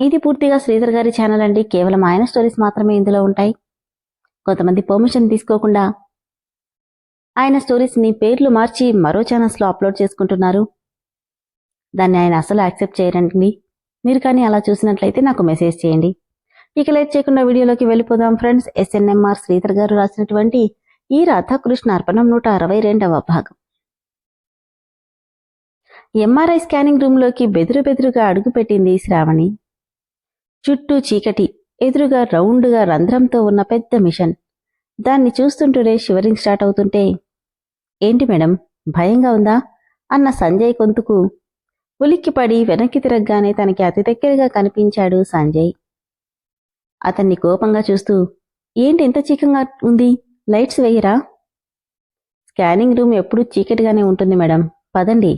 ఇది పూర్తిగా శ్రీధర్ గారి ఛానల్ అండి. కేవలం ఆయన స్టోరీస్ మాత్రమే ఇందులో ఉంటాయి. కొంతమంది పర్మిషన్ తీసుకోకుండా ఆయన స్టోరీస్ని పేర్లు మార్చి మరో ఛానల్స్లో అప్లోడ్ చేసుకుంటున్నారు. దాన్ని ఆయన అసలు యాక్సెప్ట్ చేయరండి. మీరు కానీ అలా చూసినట్లయితే నాకు మెసేజ్ చేయండి. ఇక లేట్ చేయకుండా వీడియోలోకి వెళ్ళిపోదాం ఫ్రెండ్స్ ఎస్ఎన్ఎంఆర్ శ్రీధర్ గారు రాసినటువంటి ఈ రాధాకృష్ణ అర్పణం నూట అరవై రెండవ భాగం. ఎంఆర్ఐ స్కానింగ్ రూమ్లోకి బెదురు బెదురుగా అడుగుపెట్టింది శ్రావణి. చుట్టూ చీకటి ఎదురుగా రౌండ్గా రంధ్రంతో ఉన్న పెద్ద మిషన్. దాన్ని చూస్తుంటూనే షివరింగ్ స్టార్ట్ అవుతుంటే ఏంటి మేడం భయంగా ఉందా? అన్న సంజయ్ గొంతుకు ఉలిక్కిపడి వెనక్కి తిరగగానే తనకి అతి దగ్గరగా కనిపించాడు సంజయ్. అతన్ని కోపంగా చూస్తూ ఏంటి ఇంత చీకంగా ఉంది? లైట్స్ వేయరా? స్కానింగ్ రూమ్ ఎప్పుడూ చీకటిగానే ఉంటుంది మేడం. పదండి.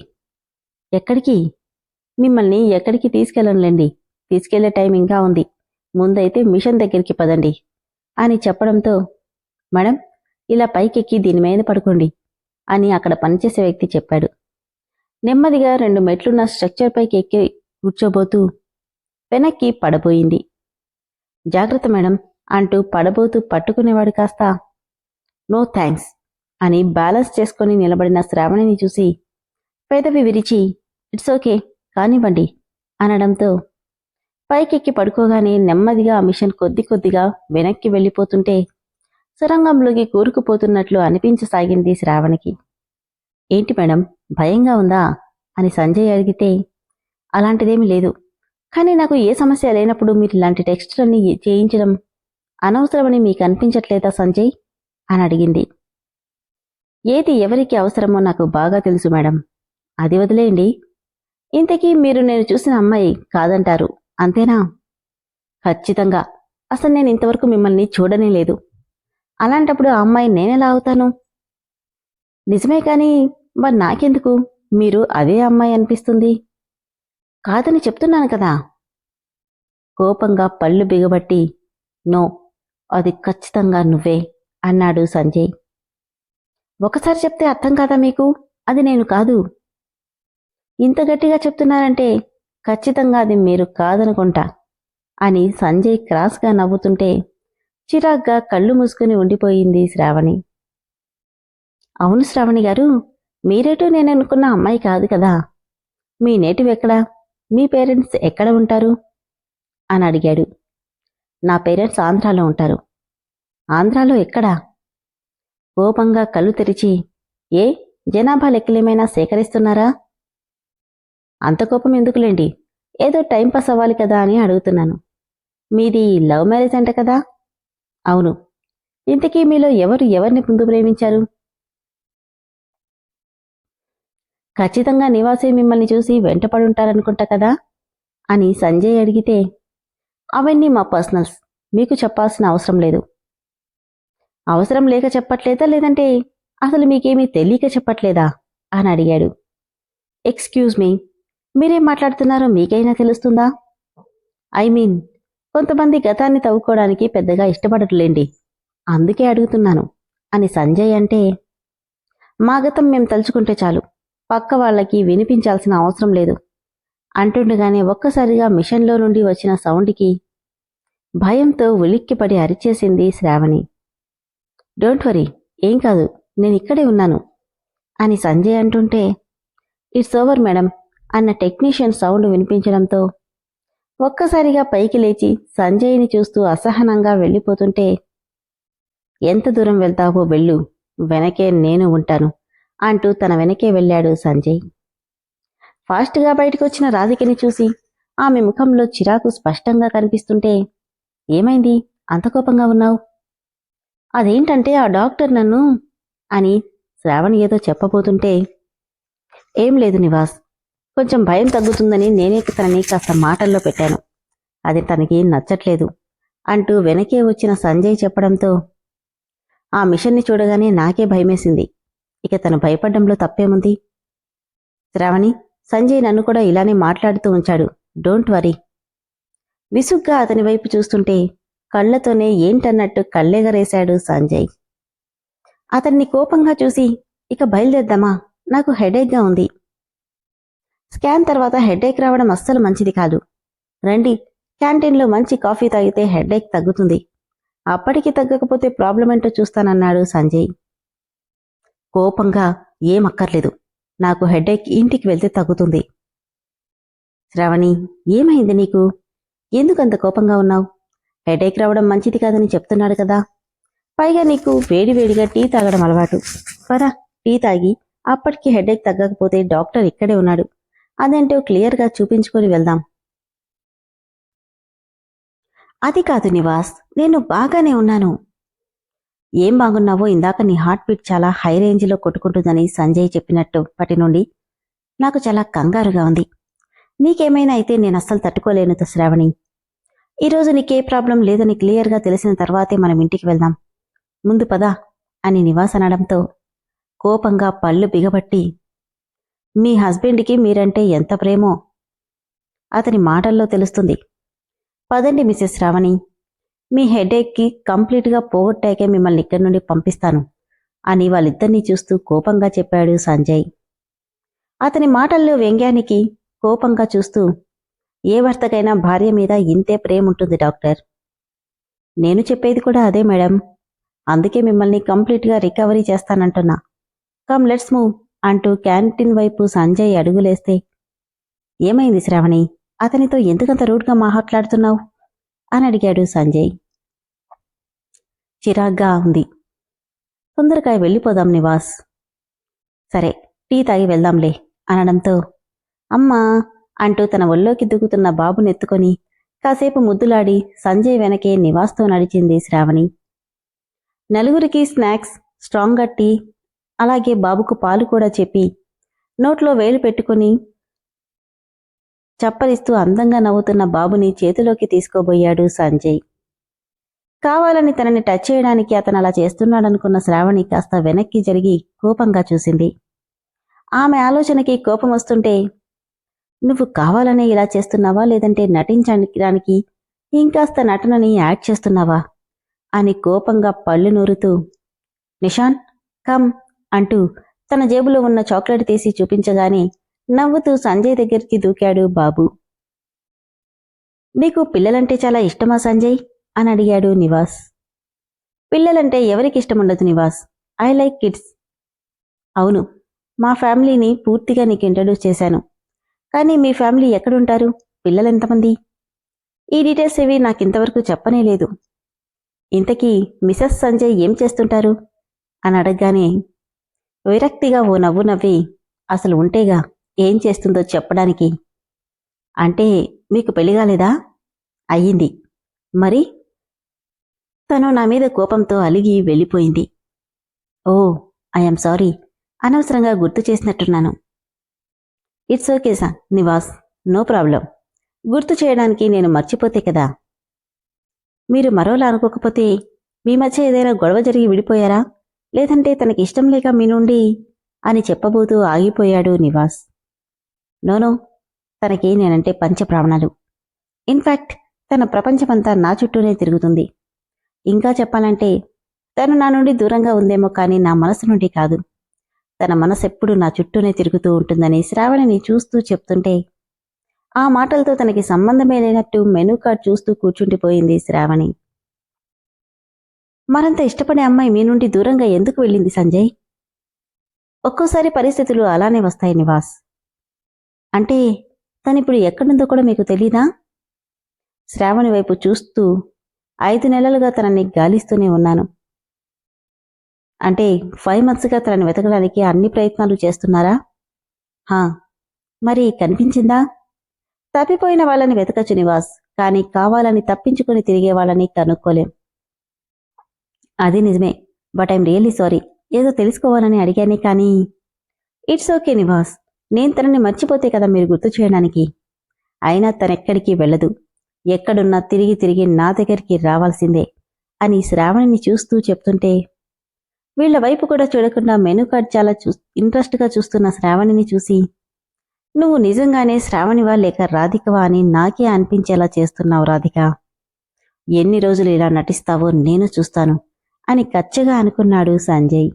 ఎక్కడికి? మిమ్మల్ని ఎక్కడికి తీసుకెళ్ళనులేండి. తీసుకెళ్ళే టైం ఇంకా ఉంది. ముందైతే మిషన్ దగ్గరికి పదండి. అని చెప్పడంతో మేడం ఇలా పైకెక్కి దీని మీద పడుకోండి అని అక్కడ పనిచేసే వ్యక్తి చెప్పాడు. నెమ్మదిగా రెండు మెట్లున్న స్ట్రక్చర్ పైకి ఎక్కి కూర్చోబోతూ వెనక్కి పడబోయింది. జాగ్రత్త మేడం అంటూ పడబోతూ పట్టుకునేవాడు కాస్త నో థ్యాంక్స్ అని బ్యాలెన్స్ చేసుకొని నిలబడిన శ్రావణిని చూసి పెదవి విరిచి ఇట్స్ ఓకే కానివ్వండి అనడంతో పైకెక్కి పడుకోగానే నెమ్మదిగా ఆ మిషన్ కొద్ది కొద్దిగా వెనక్కి వెళ్ళిపోతుంటే సొరంగంలోకి కూరుకుపోతున్నట్లు అనిపించసాగింది శ్రావణికి. ఏంటి మేడం భయంగా ఉందా? అని సంజయ్ అడిగితే అలాంటిదేమీ లేదు. కానీ నాకు ఏ సమస్య లేనప్పుడు మీరు ఇలాంటి టెక్స్ట్లన్నీ చేయించడం అనవసరమని మీకు అనిపించట్లేదా సంజయ్? అని అడిగింది. ఏది ఎవరికి అవసరమో నాకు బాగా తెలుసు మేడం. అది వదిలేయండి. ఇంతకీ మీరు నేను చూసిన అమ్మాయి కాదంటారు. అంతేనా? ఖచ్చితంగా. అసలు నేను ఇంతవరకు మిమ్మల్ని చూడనే లేదు. అలాంటప్పుడు ఆ అమ్మాయి నేనెలా అవుతాను? నిజమే కానీ మరి నాకెందుకు? మీరు అదే అమ్మాయి అనిపిస్తుంది. కాదని చెప్తున్నాను కదా. కోపంగా పళ్ళు బిగబట్టి నో అది ఖచ్చితంగా నువ్వే అన్నాడు సంజయ్. ఒకసారి చెప్తే అర్థం కాదా మీకు? అది నేను కాదు. ఇంత గట్టిగా చెప్తున్నారంటే ఖచ్చితంగా అది మీరు కాదనుకుంటా అని సంజయ్ క్రాస్గా నవ్వుతుంటే చిరాగ్గా కళ్ళు మూసుకుని ఉండిపోయింది శ్రావణి. అవును శ్రావణి గారు మీరేటో నేను అనుకున్న అమ్మాయి కాదు కదా. మీ నేటివ్ ఎక్కడా? మీ పేరెంట్స్ ఎక్కడ ఉంటారు? అని అడిగాడు. నా పేరెంట్స్ ఆంధ్రాలో ఉంటారు. ఆంధ్రాలో ఎక్కడా? కోపంగా కళ్ళు తెరిచి ఏ జనాభా లెక్కలేమైనా సేకరిస్తున్నారా? అంత కోపం ఎందుకులేండి? ఏదో టైం పాస్ అవ్వాలి కదా అని అడుగుతున్నాను. మీది లవ్ మ్యారేజ్ అంట కదా? అవును. ఇంతకీ మీలో ఎవరు ఎవరిని ముందు ప్రేమించారు? ఖచ్చితంగా నివాసి మిమ్మల్ని చూసి వెంటపడుంటారనుకుంటా కదా? అని సంజయ్ అడిగితే అవన్నీ మా పర్సనల్స్. మీకు చెప్పాల్సిన అవసరం లేదు. అవసరం లేక చెప్పట్లేదా లేదంటే అసలు మీకేమీ తెలియక చెప్పట్లేదా? అని అడిగాడు. ఎక్స్క్యూజ్ మీ మీరేం మాట్లాడుతున్నారో మీకైనా తెలుస్తుందా? ఐ మీన్ కొంతమంది గతాన్ని తవ్వుకోవడానికి పెద్దగా ఇష్టపడట్లేండి. అందుకే అడుగుతున్నాను. అని సంజయ్ అంటే మా గతం మేము తలుచుకుంటే చాలు. పక్క వాళ్ళకి వినిపించాల్సిన అవసరం లేదు. అంటుండగానే ఒక్కసారిగా మిషన్లో నుండి వచ్చిన సౌండ్కి భయంతో ఉలిక్కిపడి అరిచేసింది శ్రావణి. డోంట్ వరీ ఏం కాదు నేను ఇక్కడే ఉన్నాను. అని సంజయ్ అంటుంటే ఇట్స్ ఓవర్ మేడం అన్న టెక్నీషియన్ సౌండ్ వినిపించడంతో ఒక్కసారిగా పైకి లేచి సంజయ్ని చూస్తూ అసహనంగా వెళ్ళిపోతుంటే ఎంత దూరం వెళ్తావో వెళ్ళు వెనకే నేను ఉంటాను అంటూ తన వెనకే వెళ్ళాడు సంజయ్. ఫాస్ట్గా బయటకొచ్చిన రాధికని చూసి ఆమె ముఖంలో చిరాకు స్పష్టంగా కనిపిస్తుంటే ఏమైంది? అంత కోపంగా ఉన్నావు? అదేంటంటే ఆ డాక్టర్ నన్ను అని శ్రావణి ఏదో చెప్పబోతుంటే ఏం లేదు నివాస్ కొంచెం భయం తగ్గుతుందని నేనే తనని కాస్త మాటల్లో పెట్టాను. అది తనకి నచ్చట్లేదు. అంటూ వెనకే వచ్చిన సంజయ్ చెప్పడంతో ఆ మిషన్ని చూడగానే నాకే భయమేసింది. ఇక తను భయపడ్డంలో తప్పేముంది? శ్రావణి సంజయ్ నన్ను కూడా ఇలానే మాట్లాడుతూ ఉంచాడు. Don't worry. విసుగ్గా అతని వైపు చూస్తుంటే కళ్ళతోనే ఏంటన్నట్టు కళ్ళెగరేశాడు సంజయ్. అతన్ని కోపంగా చూసి ఇక బయలుదేద్దామా నాకు హెడేక్గా ఉంది. స్కాన్ తర్వాత హెడేక్ రావడం అస్సలు మంచిది కాదు. రండి క్యాంటీన్లో మంచి కాఫీ తాగితే హెడేక్ తగ్గుతుంది. అప్పటికి తగ్గకపోతే ప్రాబ్లం ఏంటో చూస్తానన్నాడు సంజయ్. కోపంగా ఏం అక్కర్లేదు నాకు హెడేక్ ఇంటికి వెళ్తే తగ్గుతుంది. శ్రావణి ఏమైంది నీకు? ఎందుకంత కోపంగా ఉన్నావు? హెడేక్ రావడం మంచిది కాదని చెప్తున్నాడు కదా. పైగా నీకు వేడివేడిగా టీ తాగడం అలవాటు. పరా టీ తాగి అప్పటికి హెడేక్ తగ్గకపోతే డాక్టర్ ఇక్కడే ఉన్నాడు. అదేంటో క్లియర్గా చూపించుకొని వెళ్దాం. అది కాదు నివాస్ నేను బాగానే ఉన్నాను. ఏం బాగున్నావో ఇందాక నీ హార్ట్ బీట్ చాలా హై రేంజ్లో కొట్టుకుంటుందని సంజయ్ చెప్పినట్టు నుండి నాకు చాలా కంగారుగా ఉంది. నీకేమైనా అయితే నేను అస్సలు తట్టుకోలేను శ్రావణి ఈరోజు నీకే ప్రాబ్లం లేదని క్లియర్గా తెలిసిన తర్వాతే మనం ఇంటికి వెళ్దాం. ముందు పదా అని నివాస్ అనడంతో కోపంగా పళ్ళు బిగబట్టి మీ హస్బెండ్కి మీరంటే ఎంత ప్రేమో? అతని మాటల్లో తెలుస్తుంది. పదండి మిసెస్ శ్రావణి మీ హెడేక్కి కంప్లీట్గా పోగొట్టాకే మిమ్మల్ని ఇక్కడి నుండి పంపిస్తాను అని వాళ్ళిద్దరినీ చూస్తూ కోపంగా చెప్పాడు సంజయ్. అతని మాటల్లో వ్యంగ్యానికి కోపంగా చూస్తూ ఏ భర్తకైనా భార్య మీద ఇంతే ప్రేమ ఉంటుంది డాక్టర్. నేను చెప్పేది కూడా అదే మేడం. అందుకే మిమ్మల్ని కంప్లీట్గా రికవరీ చేస్తానంటున్నా. Come let's move. అంటూ క్యాంటీన్ వైపు సంజయ్ అడుగులేస్తే ఏమైంది శ్రావణి? అతనితో ఎందుకంత రూడ్గా మాట్లాడుతున్నావు? అని అడిగాడు సంజయ్. చిరాగ్గా ఉంది. తొందరగా వెళ్ళిపోదాం నివాస్. సరే టీ తాగి వెళ్దాంలే అనడంతో అమ్మా అంటూ తన ఒళ్ళోకి దిగుతున్న బాబునెత్తుకొని కాసేపు ముద్దులాడి సంజయ్ వెనకే నివాస్తో నడిచింది శ్రావణి. నలుగురికి స్నాక్స్ స్ట్రాంగ్గా టీ అలాగే బాబుకు పాలు కూడా చెప్పి నోట్లో వేలు పెట్టుకుని చప్పరిస్తూ అందంగా నవ్వుతున్న బాబుని చేతిలోకి తీసుకోబోయాడు సంజయ్. కావాలని తనని టచ్ చేయడానికి అతను అలా చేస్తున్నాడనుకున్న శ్రావణి కాస్త వెనక్కి జరిగి కోపంగా చూసింది. ఆమె ఆలోచనకి కోపం వస్తుంటే నువ్వు కావాలనే ఇలా చేస్తున్నావా? లేదంటే నటించడానికి ఇంకాస్త నటనని యాడ్ చేస్తున్నావా? అని కోపంగా పళ్ళు నూరుతూ నిషాన్ కమ్ అంటూ తన జేబులో ఉన్న చాక్లెట్ తీసి చూపించగానే నవ్వుతూ సంజయ్ దగ్గరికి దూకాడు బాబు. నీకు పిల్లలంటే చాలా ఇష్టమా సంజయ్? అని అడిగాడు నివాస్. పిల్లలంటే ఎవరికి ఇష్టముండదు నివాస్. I like kids. అవును మా ఫ్యామిలీని పూర్తిగా నీకు ఇంట్రడ్యూస్ చేశాను. కానీ మీ ఫ్యామిలీ ఎక్కడుంటారు? పిల్లలెంతమంది ఈ డీటెయిల్స్ ఇవి నాకింతవరకు చెప్పనే లేదు. ఇంతకీ మిసెస్ సంజయ్ ఏం చేస్తుంటారు? అని అడగగానే విరక్తిగా ఓ నవ్వు నవ్వి అసలు ఉంటేగా ఏం చేస్తుందో చెప్పడానికి? అంటే మీకు పెళ్ళి కాలేదా? అయ్యింది. మరి? తను నా మీద కోపంతో అలిగి వెళ్ళిపోయింది. Oh I'm sorry. అనవసరంగా గుర్తు చేసినట్టున్నాను. It's okay sir Nivas. No problem. గుర్తు చేయడానికి నేను మర్చిపోతే కదా? మీరు మరోలా అనుకోకపోతే మీ మధ్య ఏదైనా గొడవ జరిగి విడిపోయారా? లేదంటే తనకి ఇష్టం లేక మీ నుండి అని చెప్పబోతూ ఆగిపోయాడు నివాస్. నోనో తనకి నేనంటే పంచప్రావణాలు ఇన్ఫాక్ట్ తన ప్రపంచమంతా నా చుట్టూనే తిరుగుతుంది. ఇంకా చెప్పాలంటే తను నా నుండి దూరంగా ఉందేమో కానీ నా మనసు నుండి కాదు. తన మనసు ఎప్పుడు నా చుట్టూనే తిరుగుతూ ఉంటుందని శ్రావణిని చూస్తూ చెప్తుంటే ఆ మాటలతో తనకి సంబంధమే లేనట్టు మెనూ కార్డ్ చూస్తూ కూర్చుండిపోయింది శ్రావణి. మరంత ఇష్టపడే అమ్మాయి మీ నుండి దూరంగా ఎందుకు వెళ్ళింది సంజయ్? ఒక్కోసారి పరిస్థితులు అలానే వస్తాయి నివాస్. అంటే తనిప్పుడు ఎక్కడుందో కూడా మీకు తెలీదా? శ్రావణి వైపు చూస్తూ ఐదు నెలలుగా తనని గాలిస్తూనే ఉన్నాను. అంటే ఫైవ్ మంత్స్గా తనని వెతకడానికి అన్ని ప్రయత్నాలు చేస్తున్నారా? హా మరి కనిపించిందా? తప్పిపోయిన వాళ్ళని వెతకచ్చు నివాస్. కానీ కావాలని తప్పించుకుని తిరిగే వాళ్ళని కనుక్కోలేం. అది నిజమే. బట్ ఐమ్ రియల్లీ సారీ ఏదో తెలుసుకోవాలని అడిగానే కానీ. It's okay Nivas. నేను తనని మర్చిపోతే కదా మీరు గుర్తు చేయడానికి. అయినా తనెక్కడికి వెళ్ళదు. ఎక్కడున్నా తిరిగి తిరిగి నా దగ్గరికి రావాల్సిందే అని శ్రావణిని చూస్తూ చెప్తుంటే వీళ్ళ వైపు కూడా చూడకుండా మెనూ కార్డ్ చాలా చూ ఇంట్రెస్ట్గా చూస్తున్న శ్రావణిని చూసి నువ్వు నిజంగానే శ్రావణివా లేక రాధికవా అని నాకే అనిపించేలా చేస్తున్నావు రాధిక. ఎన్ని రోజులు ఇలా నటిస్తావో నేను చూస్తాను. అని కచ్చగా అనుకున్నాడు సంజయ్.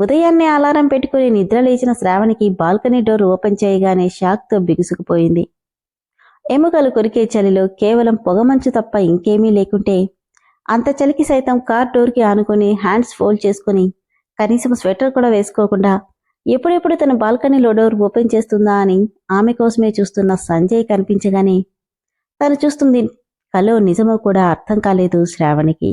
ఉదయాన్నే అలారం పెట్టుకుని నిద్ర లేచిన శ్రావణికి బాల్కనీ డోర్ ఓపెన్ చేయగానే షాక్తో బిగుసుకుపోయింది. ఎముకలు కొరికే చలిలో కేవలం పొగమంచు తప్ప ఇంకేమీ లేకుంటే అంత చలికి సైతం కార్ డోర్కి ఆనుకుని హ్యాండ్స్ ఫోల్డ్ చేసుకుని కనీసం స్వెటర్ కూడా వేసుకోకుండా ఎప్పుడెప్పుడు తన బాల్కనీలో డోర్ ఓపెన్ చేస్తుందా అని ఆమె కోసమే చూస్తున్న సంజయ్ కనిపించగానే తను చూస్తుంది కలో నిజమో కూడా అర్థం కాలేదు శ్రావణికి.